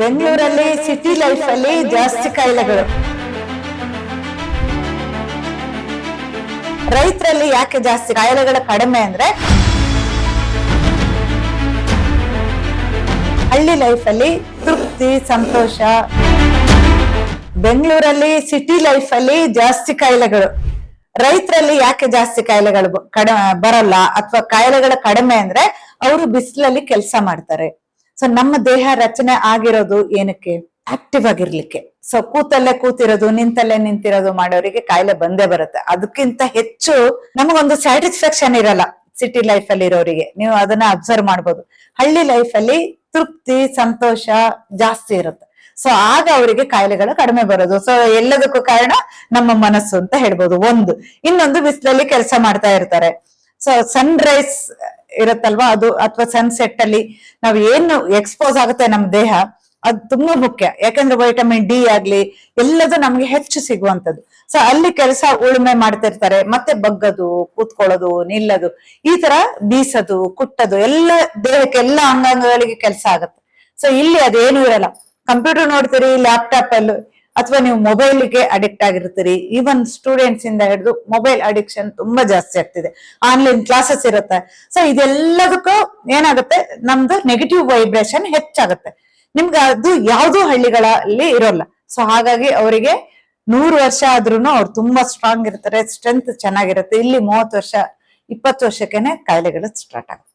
ಬೆಂಗಳೂರಲ್ಲಿ city life ಅಲ್ಲಿ ಜಾಸ್ತಿ ಕಾಯಿಲೆಗಳು. ರೈತರಲ್ಲಿ ಯಾಕೆ ಜಾಸ್ತಿ ಕಾಯಿಲೆಗಳ ಕಡಿಮೆ ಅಂದ್ರೆ ಹಳ್ಳಿ ಲೈಫ್ ಅಲ್ಲಿ ತೃಪ್ತಿ ಸಂತೋಷ. ಬೆಂಗಳೂರಲ್ಲಿ ಸಿಟಿ ಲೈಫ್ ಅಲ್ಲಿ ಜಾಸ್ತಿ ಕಾಯಿಲೆಗಳು. ರೈತರಲ್ಲಿ ಯಾಕೆ ಜಾಸ್ತಿ ಕಾಯಿಲೆಗಳು ಕಡ ಬರಲ್ಲ ಅಥವಾ ಕಾಯಿಲೆಗಳ ಕಡಿಮೆ ಅಂದ್ರೆ ಅವರು ಬಿಸಿಲಲ್ಲಿ ಕೆಲಸ ಮಾಡ್ತಾರೆ. ಸೊ ನಮ್ಮ ದೇಹ ರಚನೆ ಆಗಿರೋದು ಏನಕ್ಕೆ? ಆಕ್ಟಿವ್ ಆಗಿರ್ಲಿಕ್ಕೆ. ಸೊ ಕೂತಲ್ಲೇ ಕೂತಿರೋದು, ನಿಂತಲ್ಲೇ ನಿಂತಿರೋದು ಮಾಡೋರಿಗೆ ಕಾಯಿಲೆ ಬಂದೇ ಬರುತ್ತೆ. ಅದಕ್ಕಿಂತ ಹೆಚ್ಚು ನಮಗೊಂದು ಸ್ಯಾಟಿಸ್ಫ್ಯಾಕ್ಷನ್ ಇರಲ್ಲ ಸಿಟಿ ಲೈಫ್ ಅಲ್ಲಿ ಇರೋರಿಗೆ. ನೀವು ಅದನ್ನ ಅಬ್ಸರ್ವ್ ಮಾಡ್ಬೋದು. ಹಳ್ಳಿ ಲೈಫ್ ಅಲ್ಲಿ ತೃಪ್ತಿ, ಸಂತೋಷ ಜಾಸ್ತಿ ಇರುತ್ತೆ. ಸೊ ಆಗ ಅವರಿಗೆ ಕಾಯಿಲೆಗಳು ಕಡಿಮೆ ಬರೋದು. ಸೊ ಎಲ್ಲದಕ್ಕೂ ಕಾರಣ ನಮ್ಮ ಮನಸ್ಸು ಅಂತ ಹೇಳ್ಬೋದು. ಒಂದು. ಇನ್ನೊಂದು ಬಿಸಿಲಲ್ಲಿ ಕೆಲಸ ಮಾಡ್ತಾ ಇರ್ತಾರೆ. ಸೊ ಸನ್ ರೈಸ್ ಇರುತ್ತಲ್ವಾ? ಅದು ಅಥವಾ ಸನ್ಸೆಟ್ ಅಲ್ಲಿ ನಾವು ಏನು ಎಕ್ಸ್ಪೋಸ್ ಆಗುತ್ತೆ ನಮ್ಮ ದೇಹ, ಅದು ತುಂಬಾ ಮುಖ್ಯ. ಯಾಕಂದ್ರೆ ವೈಟಮಿನ್ ಡಿ ಆಗ್ಲಿ, ಎಲ್ಲದು ನಮ್ಗೆ ಹೆಚ್ಚು ಸಿಗುವಂತದ್ದು ಸೊ ಅಲ್ಲಿ ಕೆಲಸ ಉಳುಮೆ ಮಾಡ್ತಿರ್ತಾರೆ. ಮತ್ತೆ ಬಗ್ಗದು, ಕೂತ್ಕೊಳ್ಳೋದು, ನಿಲ್ಲದು, ಈ ತರ ಬೀಸದು, ಕುಟ್ಟದು, ಎಲ್ಲ ದೇಹಕ್ಕೆ ಎಲ್ಲ ಅಂಗಾಂಗಗಳಿಗೆ ಕೆಲಸ ಆಗುತ್ತೆ. ಸೊ ಇಲ್ಲಿ ಅದೇನು ಇರಲ್ಲ. ಕಂಪ್ಯೂಟರ್ ನೋಡ್ತೀರಿ ಲ್ಯಾಪ್ಟಾಪ್ ಅಲ್ಲೂ ಅಥವಾ ನೀವು ಮೊಬೈಲ್ಗೆ ಅಡಿಕ್ಟ್ ಆಗಿರ್ತೀರಿ ಈವನ್ ಸ್ಟೂಡೆಂಟ್ಸ್ ಇಂದ ಹಿಡಿದು ಮೊಬೈಲ್ ಅಡಿಕ್ಷನ್ ತುಂಬಾ ಜಾಸ್ತಿ ಆಗ್ತಿದೆ. ಆನ್ಲೈನ್ ಕ್ಲಾಸಸ್ ಇರುತ್ತೆ. ಸೊ ಇದೆಲ್ಲದಕ್ಕೂ ಏನಾಗುತ್ತೆ? ನಮ್ದು ನೆಗೆಟಿವ್ ವೈಬ್ರೇಷನ್ ಹೆಚ್ಚಾಗುತ್ತೆ. ನಿಮ್ಗೆ ಅದು ಯಾವುದು ಹಳ್ಳಿಗಳಲ್ಲಿ ಇರೋಲ್ಲ. ಸೊ ಹಾಗಾಗಿ ಅವರಿಗೆ ನೂರು ವರ್ಷ ಆದ್ರೂ ಅವ್ರು ತುಂಬಾ ಸ್ಟ್ರಾಂಗ್ ಇರ್ತಾರೆ ಸ್ಟ್ರೆಂತ್ ಚೆನ್ನಾಗಿರುತ್ತೆ. ಇಲ್ಲಿ ಮೂವತ್ತು ವರ್ಷ, ಇಪ್ಪತ್ತು ವರ್ಷಕ್ಕೇನೆ ಕಾಯಿಲೆಗಳು ಸ್ಟಾರ್ಟ್ ಆಗುತ್ತೆ.